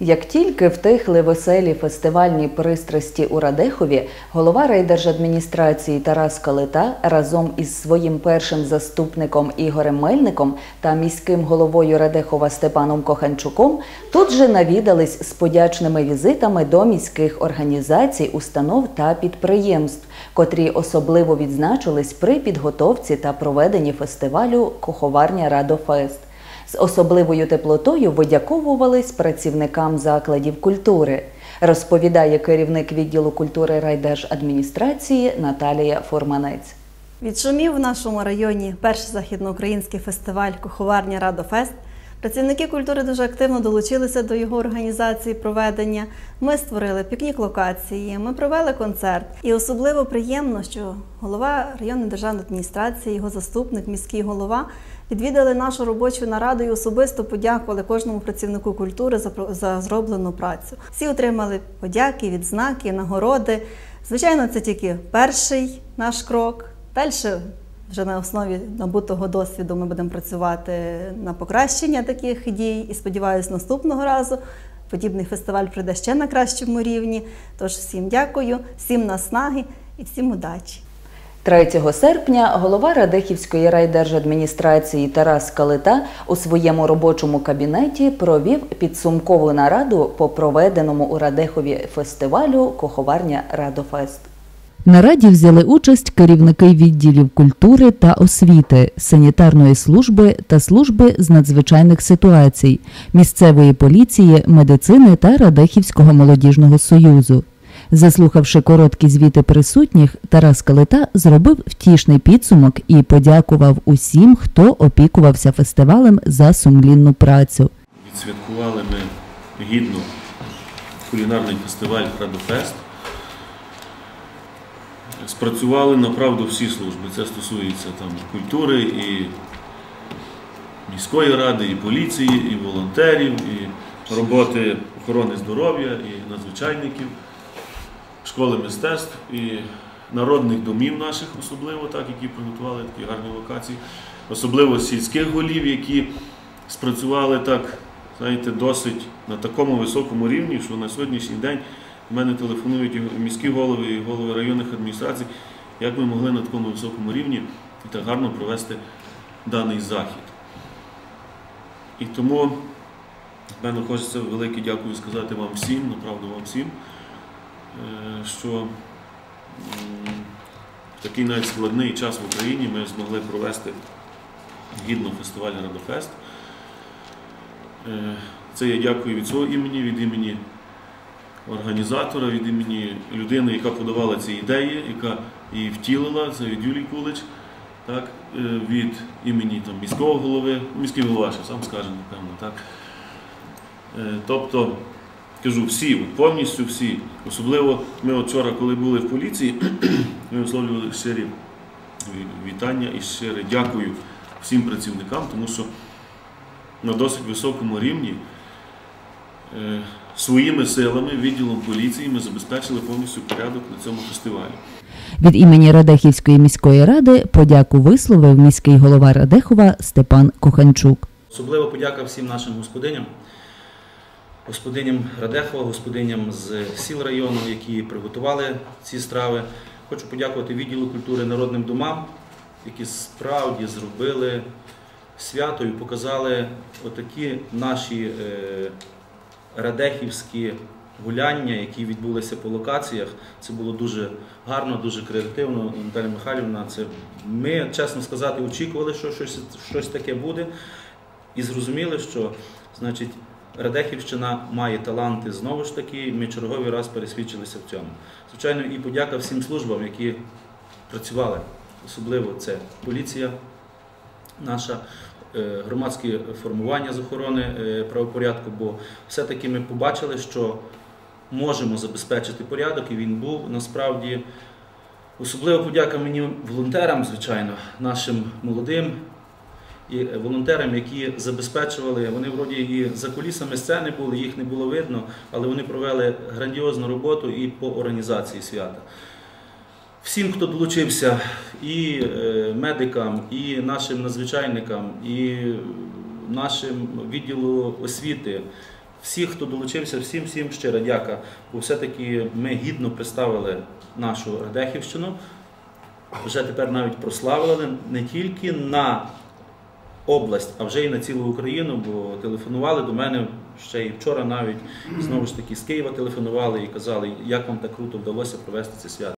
Як тільки втихли веселі фестивальні пристрасті у Радехові, голова райдержадміністрації Тарас Калита разом із своїм першим заступником Ігорем Мельником та міським головою Радехова Степаном Коханчуком тут же навідались з подячними візитами до міських організацій, установ та підприємств, котрі особливо відзначились при підготовці та проведенні фестивалю Куховарня Радофест. З особливою теплотою видяковувались працівникам закладів культури, розповідає керівник відділу культури райдержадміністрації Наталія Форманець. Відшумів в нашому районі перший західноукраїнський фестиваль Куховарня Радофест. Працівники культури дуже активно долучилися до його організації проведення. Ми створили пікнік локації, ми провели концерт. І особливо приємно, що голова районної державної адміністрації, його заступник, міський голова відвідали нашу робочу нараду і особисто подякували кожному працівнику культури за, за зроблену працю. Всі отримали подяки, відзнаки, нагороди. Звичайно, це тільки перший наш крок. Далі вже на основі набутого досвіду ми будемо працювати на покращення таких дій і сподіваюся, наступного разу подібний фестиваль прийде ще на кращому рівні. Тож всім дякую, всім наснаги і всім удачі. 3 серпня голова Радехівської райдержадміністрації Тарас Калита у своєму робочому кабінеті провів підсумкову нараду по проведеному у Радехові фестивалю Куховарня Радофест. На раді взяли участь керівники відділів культури та освіти, санітарної служби та служби з надзвичайних ситуацій, місцевої поліції, медицини та Радехівського молодіжного союзу. Заслухавши короткі звіти присутніх, Тарас Калита зробив втішний підсумок і подякував усім, хто опікувався фестивалем за сумлінну працю. Відсвяткували ми гідно кулінарний фестиваль Радофест. Спрацювали направду всі служби. Це стосується там культури, і міської ради, і поліції, і волонтерів, і роботи охорони здоров'я, і надзвичайників, школи мистецтв, і народних домів наших, особливо, так, які приготували такі гарні локації, особливо сільських голів, які спрацювали так, знаєте, досить на такому високому рівні, що на сьогоднішній день в мене телефонують і міські голови, і голови районних адміністрацій, як ми могли на такому високому рівні і так гарно провести даний захід. І тому, напевно, хочеться велике дякую сказати вам всім, направду вам всім, що в такий навіть складний час в Україні ми змогли провести гідно фестиваль Радофест. Е, Це я дякую від свого імені, від імені організатора, від імені людини, яка подавала ці ідеї, яка її втілила, це від Юлії Кулич, так, е, від імені там, міського голови, міський голова, ще сам скаже, напевно. Так. Е, Тобто, кажу, всі, от повністю всі. Особливо ми от вчора, коли були в поліції, ми висловлювали щирі вітання і щире дякую всім працівникам, тому що на досить високому рівні е, своїми силами, відділом поліції ми забезпечили повністю порядок на цьому фестивалі. Від імені Радехівської міської ради подяку висловив міський голова Радехова Степан Коханчук. Особливо подяка всім нашим господиням, господиням Радехова, господиням з сіл району, які приготували ці страви. Хочу подякувати відділу культури народним домам, які справді зробили свято і показали отакі наші е, радехівські гуляння, які відбулися по локаціях. Це було дуже гарно, дуже креативно. Наталя Михайлівна, це ми, чесно сказати, очікували, що щось, щось таке буде, і зрозуміли, що значить. Радехівщина має таланти знову ж таки, ми черговий раз пересвідчилися в цьому. Звичайно, і подяка всім службам, які працювали. Особливо це поліція наша, е, громадські формування з охорони е, правопорядку, бо все-таки ми побачили, що можемо забезпечити порядок, і він був насправді. Особливо подяка мені волонтерам, звичайно, нашим молодим і волонтерам, які забезпечували, вони вроді і за кулісами сцени були, їх не було видно, але вони провели грандіозну роботу і по організації свята. Всім, хто долучився, і е, медикам, і нашим надзвичайникам, і нашим відділу освіти, всіх, хто долучився, всім всім щира дяка. Бо все-таки ми гідно представили нашу Радехівщину. Вже тепер навіть прославили не тільки на область, а вже й на цілу Україну, бо телефонували до мене ще і вчора навіть знову ж таки з Києва телефонували і казали, як вам так круто вдалося провести це свято.